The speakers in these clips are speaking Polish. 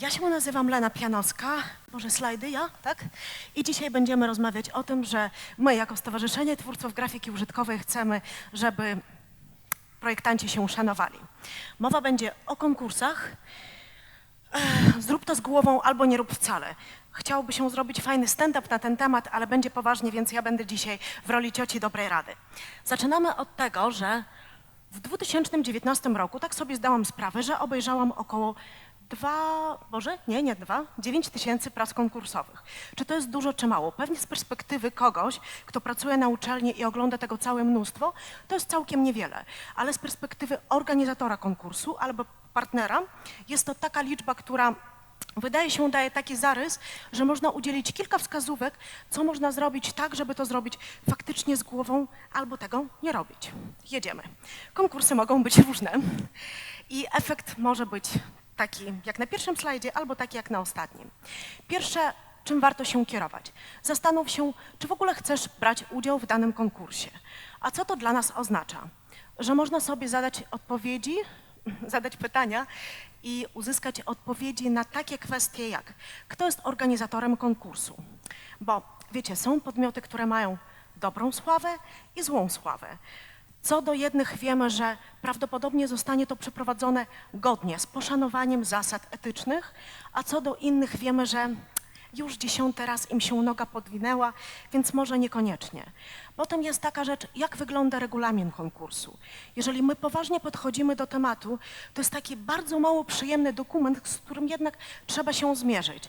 Ja się nazywam Lena Pianowska, może slajdy, ja, tak? I dzisiaj będziemy rozmawiać o tym, że my jako Stowarzyszenie Twórców Grafiki Użytkowej chcemy, żeby projektanci się szanowali. Mowa będzie o konkursach. Zrób to z głową albo nie rób wcale. Chciałoby się zrobić fajny stand-up na ten temat, ale będzie poważnie, więc ja będę dzisiaj w roli cioci dobrej rady. Zaczynamy od tego, że w 2019 roku tak sobie zdałam sprawę, że obejrzałam około dwa, może nie, nie dwa, dziewięć tysięcy prac konkursowych. Czy to jest dużo, czy mało? Pewnie z perspektywy kogoś, kto pracuje na uczelni i ogląda tego całe mnóstwo, to jest całkiem niewiele. Ale z perspektywy organizatora konkursu albo partnera jest to taka liczba, która wydaje się daje taki zarys, że można udzielić kilka wskazówek, co można zrobić tak, żeby to zrobić faktycznie z głową, albo tego nie robić. Jedziemy. Konkursy mogą być różne i efekt może być taki jak na pierwszym slajdzie, albo taki jak na ostatnim. Pierwsze, czym warto się kierować? Zastanów się, czy w ogóle chcesz brać udział w danym konkursie. A co to dla nas oznacza? Że można sobie zadać odpowiedzi, zadać pytania i uzyskać odpowiedzi na takie kwestie jak kto jest organizatorem konkursu. Bo wiecie, są podmioty, które mają dobrą sławę i złą sławę. Co do jednych wiemy, że prawdopodobnie zostanie to przeprowadzone godnie, z poszanowaniem zasad etycznych, a co do innych wiemy, że już dziesiąty raz im się noga podwinęła, więc może niekoniecznie. Potem jest taka rzecz, jak wygląda regulamin konkursu. Jeżeli my poważnie podchodzimy do tematu, to jest taki bardzo mało przyjemny dokument, z którym jednak trzeba się zmierzyć.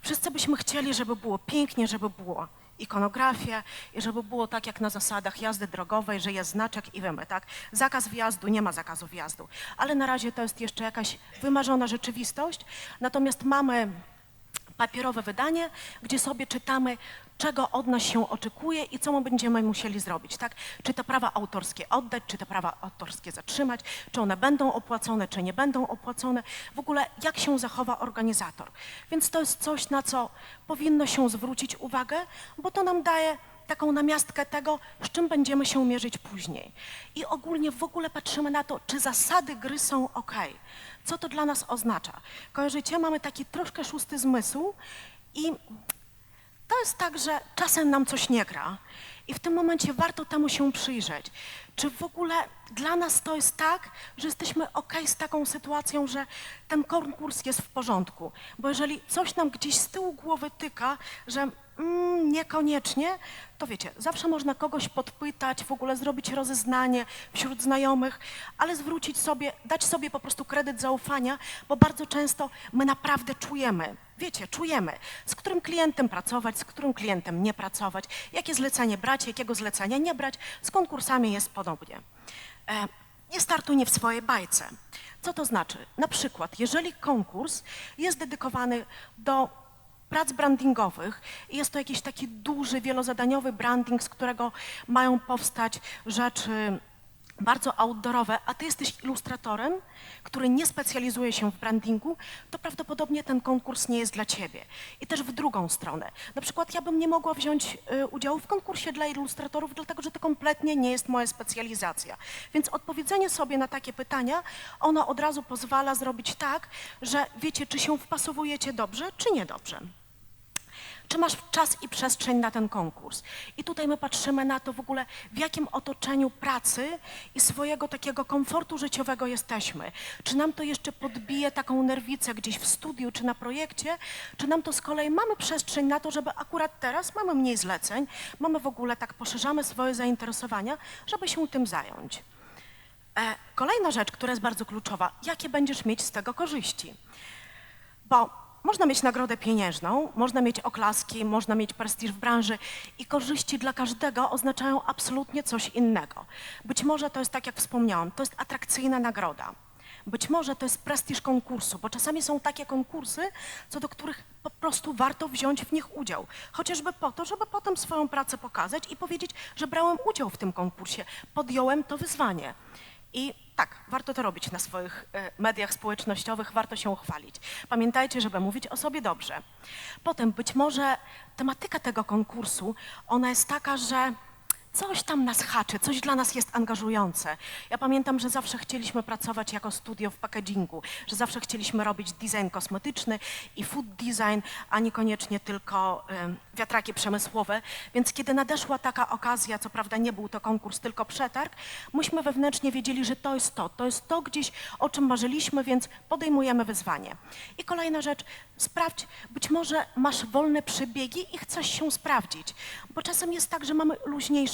Wszyscy byśmy chcieli, żeby było pięknie, żeby było ikonografia i żeby było tak jak na zasadach jazdy drogowej, że jest znaczek i wiemy, tak? Zakaz wjazdu, nie ma zakazu wjazdu. Ale na razie to jest jeszcze jakaś wymarzona rzeczywistość. Natomiast mamy papierowe wydanie, gdzie sobie czytamy, czego od nas się oczekuje i co my będziemy musieli zrobić, tak? Czy te prawa autorskie oddać, czy te prawa autorskie zatrzymać, czy one będą opłacone, czy nie będą opłacone, w ogóle jak się zachowa organizator. Więc to jest coś, na co powinno się zwrócić uwagę, bo to nam daje taką namiastkę tego, z czym będziemy się mierzyć później. I ogólnie w ogóle patrzymy na to, czy zasady gry są ok. Co to dla nas oznacza? Kojarzycie, mamy taki troszkę szósty zmysł i to jest tak, że czasem nam coś nie gra i w tym momencie warto temu się przyjrzeć. Czy w ogóle dla nas to jest tak, że jesteśmy ok z taką sytuacją, że ten konkurs jest w porządku? Bo jeżeli coś nam gdzieś z tyłu głowy tyka, że mm, niekoniecznie, to wiecie, zawsze można kogoś podpytać, w ogóle zrobić rozeznanie wśród znajomych, ale zwrócić sobie, dać sobie po prostu kredyt zaufania, bo bardzo często my naprawdę czujemy, wiecie, czujemy, z którym klientem pracować, z którym klientem nie pracować, jakie zlecenie brać, jakiego zlecenia nie brać. Z konkursami jest podobnie. E, nie startuj nie w swojej bajce. Co to znaczy? Na przykład, jeżeli konkurs jest dedykowany do prac brandingowych i jest to jakiś taki duży, wielozadaniowy branding, z którego mają powstać rzeczy bardzo outdoorowe, a ty jesteś ilustratorem, który nie specjalizuje się w brandingu, to prawdopodobnie ten konkurs nie jest dla ciebie. I też w drugą stronę. Na przykład ja bym nie mogła wziąć y, udziału w konkursie dla ilustratorów, dlatego że to kompletnie nie jest moja specjalizacja. Więc odpowiedzenie sobie na takie pytania, ono od razu pozwala zrobić tak, że wiecie, czy się wpasowujecie dobrze, czy niedobrze czy masz czas i przestrzeń na ten konkurs. I tutaj my patrzymy na to w ogóle, w jakim otoczeniu pracy i swojego takiego komfortu życiowego jesteśmy. Czy nam to jeszcze podbije taką nerwicę gdzieś w studiu czy na projekcie, czy nam to z kolei mamy przestrzeń na to, żeby akurat teraz mamy mniej zleceń, mamy w ogóle tak poszerzamy swoje zainteresowania, żeby się tym zająć. E, kolejna rzecz, która jest bardzo kluczowa, jakie będziesz mieć z tego korzyści. Bo można mieć nagrodę pieniężną, można mieć oklaski, można mieć prestiż w branży i korzyści dla każdego oznaczają absolutnie coś innego. Być może to jest tak, jak wspomniałam, to jest atrakcyjna nagroda. Być może to jest prestiż konkursu, bo czasami są takie konkursy, co do których po prostu warto wziąć w nich udział. Chociażby po to, żeby potem swoją pracę pokazać i powiedzieć, że brałem udział w tym konkursie, podjąłem to wyzwanie. I tak, warto to robić na swoich e, mediach społecznościowych, warto się chwalić. Pamiętajcie, żeby mówić o sobie dobrze. Potem być może tematyka tego konkursu, ona jest taka, że coś tam nas haczy, coś dla nas jest angażujące. Ja pamiętam, że zawsze chcieliśmy pracować jako studio w packagingu, że zawsze chcieliśmy robić design kosmetyczny i food design, a niekoniecznie tylko em, wiatraki przemysłowe. Więc kiedy nadeszła taka okazja, co prawda nie był to konkurs, tylko przetarg, myśmy wewnętrznie wiedzieli, że to jest to, to jest to gdzieś, o czym marzyliśmy, więc podejmujemy wyzwanie. I kolejna rzecz, sprawdź, być może masz wolne przebiegi i chcesz się sprawdzić, bo czasem jest tak, że mamy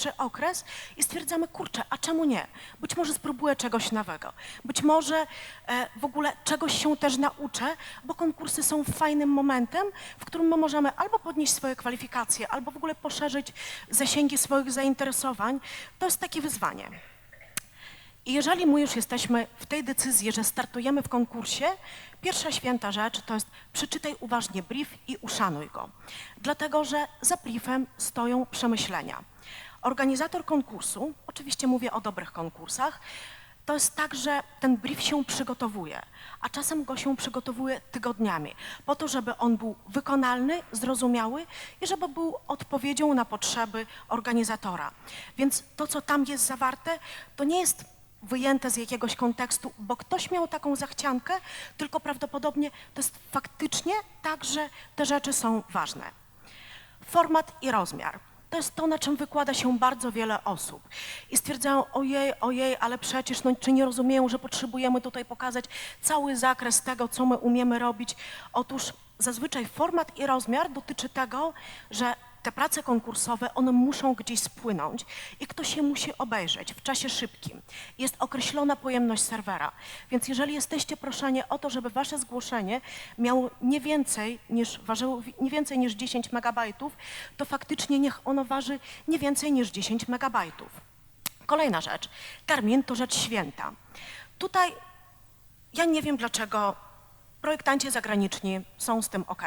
luźniejszy okres i stwierdzamy, kurczę, a czemu nie? Być może spróbuję czegoś nowego, być może e, w ogóle czegoś się też nauczę, bo konkursy są fajnym momentem, w którym my możemy albo podnieść swoje kwalifikacje, albo w ogóle poszerzyć zasięgi swoich zainteresowań. To jest takie wyzwanie. I jeżeli my już jesteśmy w tej decyzji, że startujemy w konkursie, pierwsza święta rzecz to jest przeczytaj uważnie brief i uszanuj go. Dlatego, że za briefem stoją przemyślenia. Organizator konkursu, oczywiście mówię o dobrych konkursach, to jest tak, że ten brief się przygotowuje, a czasem go się przygotowuje tygodniami, po to, żeby on był wykonalny, zrozumiały i żeby był odpowiedzią na potrzeby organizatora. Więc to, co tam jest zawarte, to nie jest wyjęte z jakiegoś kontekstu, bo ktoś miał taką zachciankę, tylko prawdopodobnie to jest faktycznie tak, że te rzeczy są ważne. Format i rozmiar. To jest to, na czym wykłada się bardzo wiele osób. I stwierdzają, ojej, ojej, ale przecież, no, czy nie rozumieją, że potrzebujemy tutaj pokazać cały zakres tego, co my umiemy robić. Otóż zazwyczaj format i rozmiar dotyczy tego, że te prace konkursowe, one muszą gdzieś spłynąć i ktoś je musi obejrzeć w czasie szybkim. Jest określona pojemność serwera, więc jeżeli jesteście proszeni o to, żeby wasze zgłoszenie miało nie więcej niż, ważyło nie więcej niż 10 megabajtów, to faktycznie niech ono waży nie więcej niż 10 megabajtów. Kolejna rzecz. Termin to rzecz święta. Tutaj ja nie wiem, dlaczego projektanci zagraniczni są z tym ok.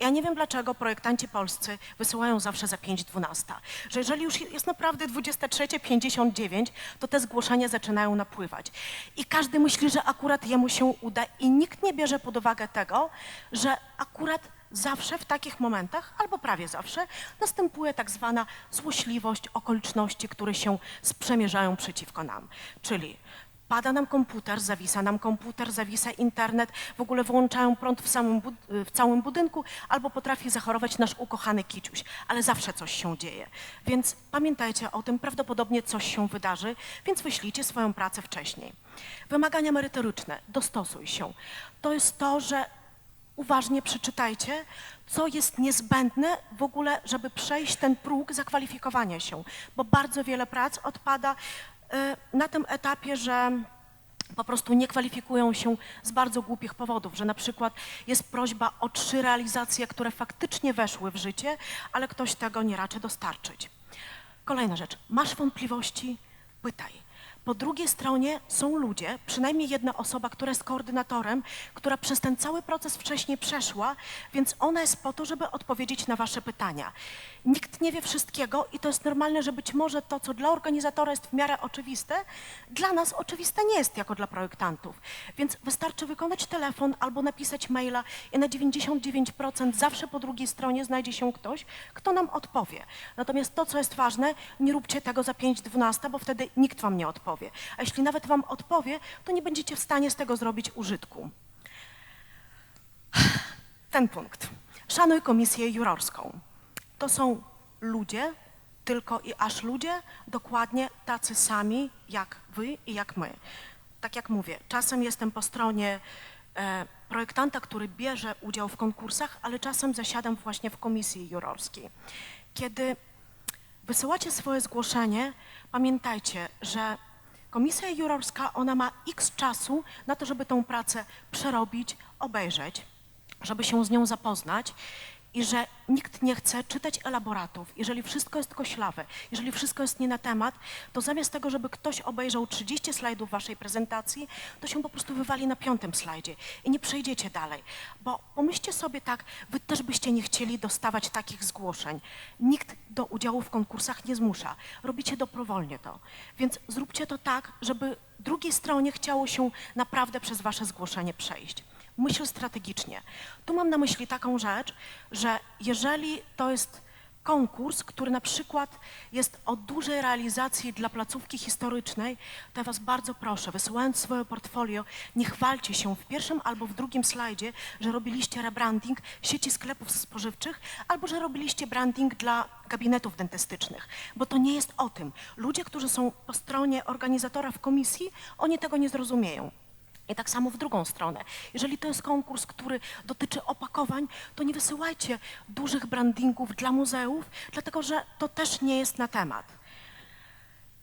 Ja nie wiem, dlaczego projektanci polscy wysyłają zawsze za 5.12. Że jeżeli już jest naprawdę 23.59, to te zgłoszenia zaczynają napływać. I każdy myśli, że akurat jemu się uda i nikt nie bierze pod uwagę tego, że akurat zawsze w takich momentach, albo prawie zawsze, następuje tak zwana złośliwość okoliczności, które się sprzemierzają przeciwko nam. Czyli pada nam komputer, zawisa nam komputer, zawisa internet, w ogóle wyłączają prąd w, samym w całym budynku, albo potrafi zachorować nasz ukochany kiciuś, ale zawsze coś się dzieje. Więc pamiętajcie o tym, prawdopodobnie coś się wydarzy, więc wyślijcie swoją pracę wcześniej. Wymagania merytoryczne, dostosuj się. To jest to, że uważnie przeczytajcie, co jest niezbędne w ogóle, żeby przejść ten próg zakwalifikowania się, bo bardzo wiele prac odpada na tym etapie, że po prostu nie kwalifikują się z bardzo głupich powodów, że na przykład jest prośba o trzy realizacje, które faktycznie weszły w życie, ale ktoś tego nie raczy dostarczyć. Kolejna rzecz. Masz wątpliwości? Pytaj. Po drugiej stronie są ludzie, przynajmniej jedna osoba, która jest koordynatorem, która przez ten cały proces wcześniej przeszła, więc ona jest po to, żeby odpowiedzieć na Wasze pytania. Nikt nie wie wszystkiego i to jest normalne, że być może to, co dla organizatora jest w miarę oczywiste, dla nas oczywiste nie jest jako dla projektantów. Więc wystarczy wykonać telefon albo napisać maila i na 99% zawsze po drugiej stronie znajdzie się ktoś, kto nam odpowie. Natomiast to, co jest ważne, nie róbcie tego za 5.12, bo wtedy nikt Wam nie odpowie. A jeśli nawet Wam odpowie, to nie będziecie w stanie z tego zrobić użytku. Ten punkt. Szanuj komisję jurorską. To są ludzie, tylko i aż ludzie, dokładnie tacy sami jak wy i jak my. Tak jak mówię, czasem jestem po stronie e, projektanta, który bierze udział w konkursach, ale czasem zasiadam właśnie w komisji jurorskiej. Kiedy wysyłacie swoje zgłoszenie, pamiętajcie, że komisja jurorska, ona ma x czasu na to, żeby tą pracę przerobić, obejrzeć, żeby się z nią zapoznać i że nikt nie chce czytać elaboratów. Jeżeli wszystko jest koślawe, jeżeli wszystko jest nie na temat, to zamiast tego, żeby ktoś obejrzał 30 slajdów waszej prezentacji, to się po prostu wywali na piątym slajdzie i nie przejdziecie dalej. Bo pomyślcie sobie tak, wy też byście nie chcieli dostawać takich zgłoszeń. Nikt do udziału w konkursach nie zmusza. Robicie dobrowolnie to. Więc zróbcie to tak, żeby drugiej stronie chciało się naprawdę przez wasze zgłoszenie przejść myśl strategicznie. Tu mam na myśli taką rzecz, że jeżeli to jest konkurs, który na przykład jest o dużej realizacji dla placówki historycznej, to ja Was bardzo proszę, wysyłając swoje portfolio, nie chwalcie się w pierwszym albo w drugim slajdzie, że robiliście rebranding sieci sklepów spożywczych albo że robiliście branding dla gabinetów dentystycznych, bo to nie jest o tym. Ludzie, którzy są po stronie organizatora w komisji, oni tego nie zrozumieją. I tak samo w drugą stronę. Jeżeli to jest konkurs, który dotyczy opakowań, to nie wysyłajcie dużych brandingów dla muzeów, dlatego że to też nie jest na temat.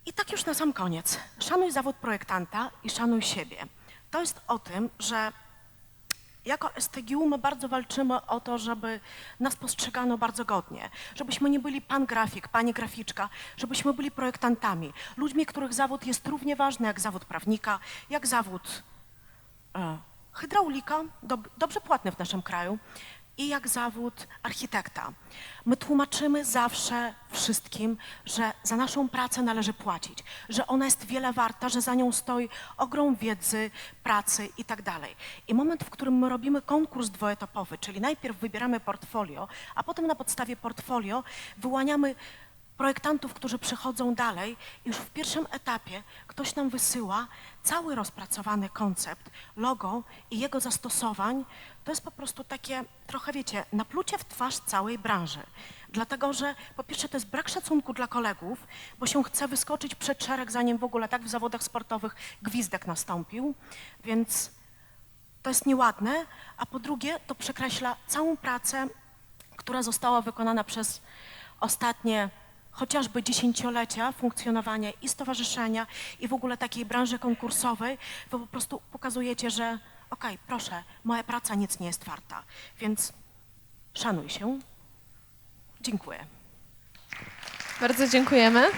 I tak już na sam koniec. Szanuj zawód projektanta i szanuj siebie. To jest o tym, że jako STGU my bardzo walczymy o to, żeby nas postrzegano bardzo godnie, żebyśmy nie byli pan grafik, pani graficzka, żebyśmy byli projektantami, ludźmi, których zawód jest równie ważny jak zawód prawnika, jak zawód e, hydraulika, dob, dobrze płatny w naszym kraju, i jak zawód architekta. My tłumaczymy zawsze wszystkim, że za naszą pracę należy płacić, że ona jest wiele warta, że za nią stoi ogrom wiedzy, pracy i tak dalej. I moment, w którym my robimy konkurs dwuetapowy, czyli najpierw wybieramy portfolio, a potem na podstawie portfolio wyłaniamy projektantów, którzy przychodzą dalej, już w pierwszym etapie ktoś nam wysyła cały rozpracowany koncept, logo i jego zastosowań, to jest po prostu takie trochę, wiecie, naplucie w twarz całej branży. Dlatego, że po pierwsze to jest brak szacunku dla kolegów, bo się chce wyskoczyć przed szereg, zanim w ogóle tak w zawodach sportowych gwizdek nastąpił, więc to jest nieładne, a po drugie to przekreśla całą pracę, która została wykonana przez ostatnie chociażby dziesięciolecia funkcjonowania i stowarzyszenia, i w ogóle takiej branży konkursowej, wy po prostu pokazujecie, że okej, proszę, moja praca nic nie jest warta, więc szanuj się. Dziękuję. Bardzo dziękujemy.